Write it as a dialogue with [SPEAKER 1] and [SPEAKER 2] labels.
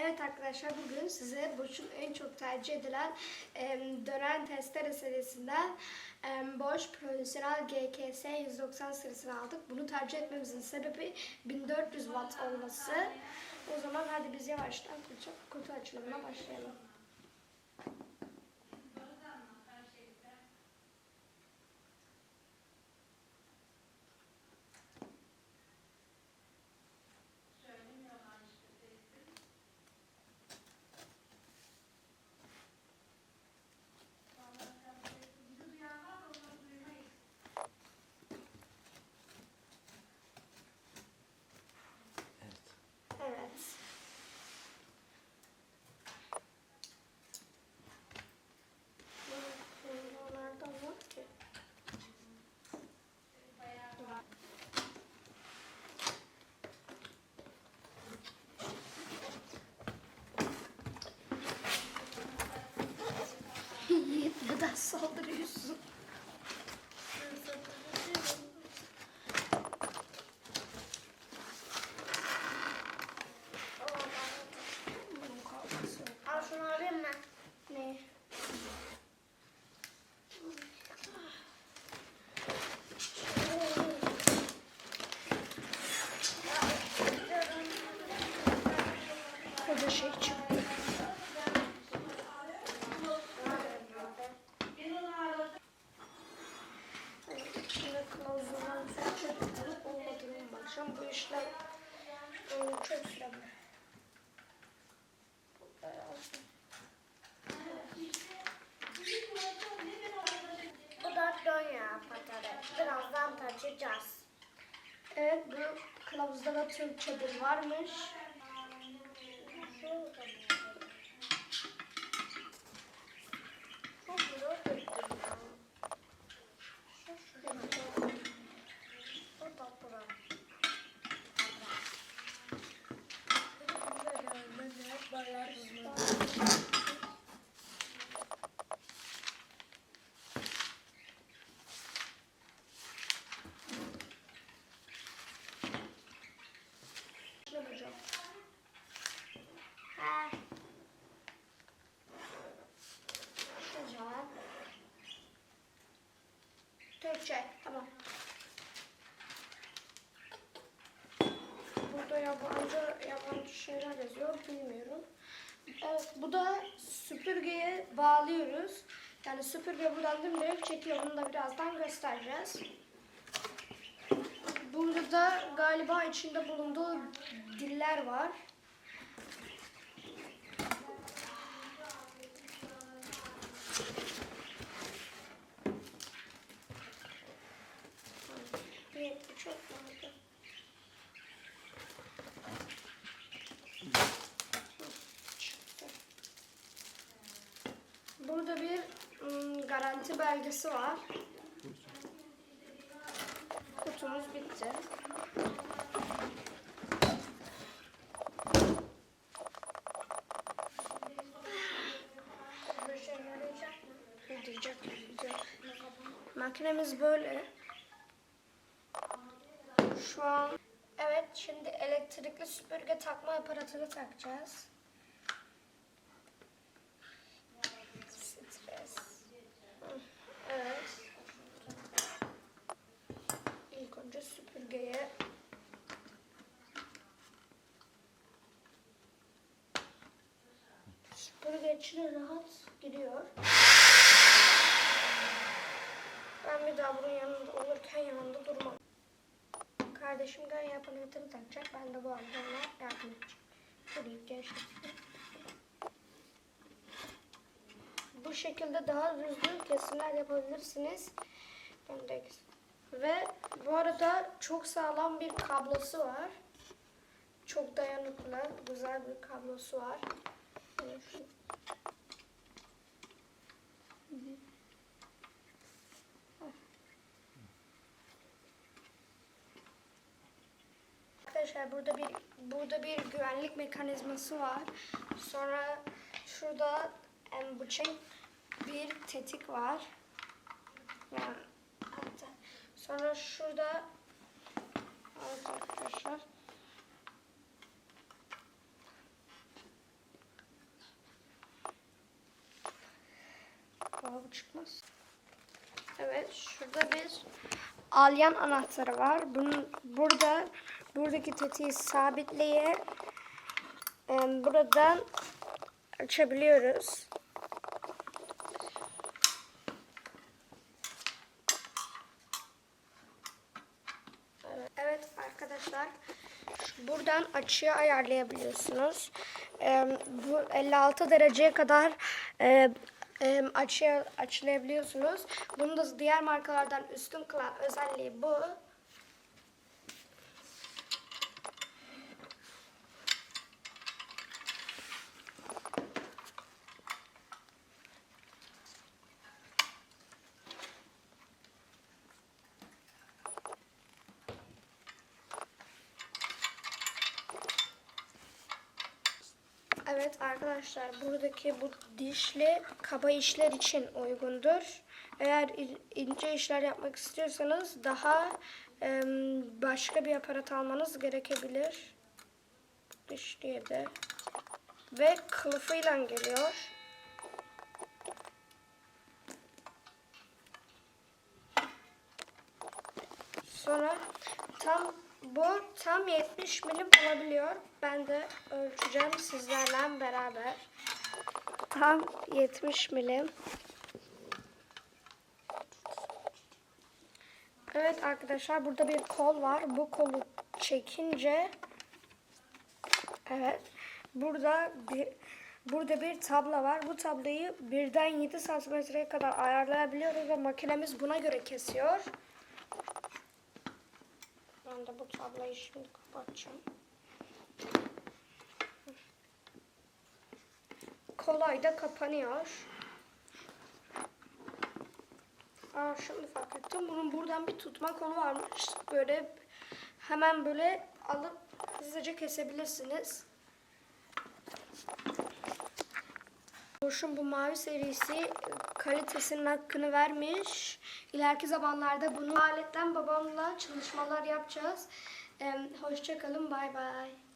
[SPEAKER 1] Evet arkadaşlar bugün size Bosch'un en çok tercih edilen em, dönen testere serisinden em, Bosch Profesyonel GKS 190 serisini aldık. Bunu tercih etmemizin sebebi 1400 watt olması. O zaman hadi biz yavaştan kutu, kutu açılımına başlayalım. solve the Bu işlem e, çok yazdım.
[SPEAKER 2] Bu da Donya patates. Birazdan taşıyacağız.
[SPEAKER 1] Evet bu kılavuzda da Türk çadır varmış.
[SPEAKER 2] Şurada mı? Çok zor döktüm ya. Şu şurada. Bu da bura.
[SPEAKER 1] Ne bulacağım?
[SPEAKER 2] Ha,
[SPEAKER 1] Güzel. Türkçe. Tamam. Burada yabancı yabancı şeyler yazıyor. Bilmiyorum. Evet, bu da süpürgeye bağlıyoruz. Yani süpürge buradan direkt çekiyor. Bunu da birazdan göstereceğiz. Burada da galiba içinde bulunduğu diller var. Bir, çok vardı. Çıktı. Burada bir ım, garanti belgesi var. Kutumuz bitti. Makinemiz böyle. Şu an evet şimdi elektrikli süpürge takma aparatını takacağız. Stres. Hı, Evet. İlk önce süpürgeye süpürge içine rahat giriyor. Ben bir daha bunun yanında olurken yanında durmam. Kardeşim gel aparatını takacak. Ben de bu arada ona yardım edeceğim. Gevşetsin. Bu şekilde daha düzgün kesimler yapabilirsiniz. Ve bu arada çok sağlam bir kablosu var. Çok dayanıklı, güzel bir kablosu var. Yani Arkadaşlar burada bir burada bir güvenlik mekanizması var. Sonra şurada bıçak bir tetik var. Yani sonra şurada arkadaşlar çıkmaz. Evet şurada bir alyan anahtarı var. Bunun burada buradaki tetiği sabitleyip em, buradan açabiliyoruz. Evet, arkadaşlar buradan açıyı ayarlayabiliyorsunuz. Em, bu 56 dereceye kadar e, açıya açılayabiliyorsunuz. Bunu da diğer markalardan üstün kılan özelliği bu. Evet arkadaşlar buradaki bu dişli kaba işler için uygundur. Eğer in- ince işler yapmak istiyorsanız daha em, başka bir aparat almanız gerekebilir. Dişliye de. Ve kılıfıyla geliyor. Sonra tam bu tam 70 milim olabiliyor. Ben de ölçeceğim sizlerle beraber. Tam 70 milim. Evet arkadaşlar burada bir kol var. Bu kolu çekince evet burada bir burada bir tabla var. Bu tablayı birden 7 santimetreye kadar ayarlayabiliyoruz ve makinemiz buna göre kesiyor. Ben de bu tablayı şimdi kapatacağım. Kolay da kapanıyor. Aa şimdi fark ettim. Bunun buradan bir tutma kolu varmış. Böyle hemen böyle alıp hızlıca kesebilirsiniz. Boş'un bu mavi serisi kalitesinin hakkını vermiş. İleriki zamanlarda bunu aletten babamla çalışmalar yapacağız. Hoşçakalın, bay bay.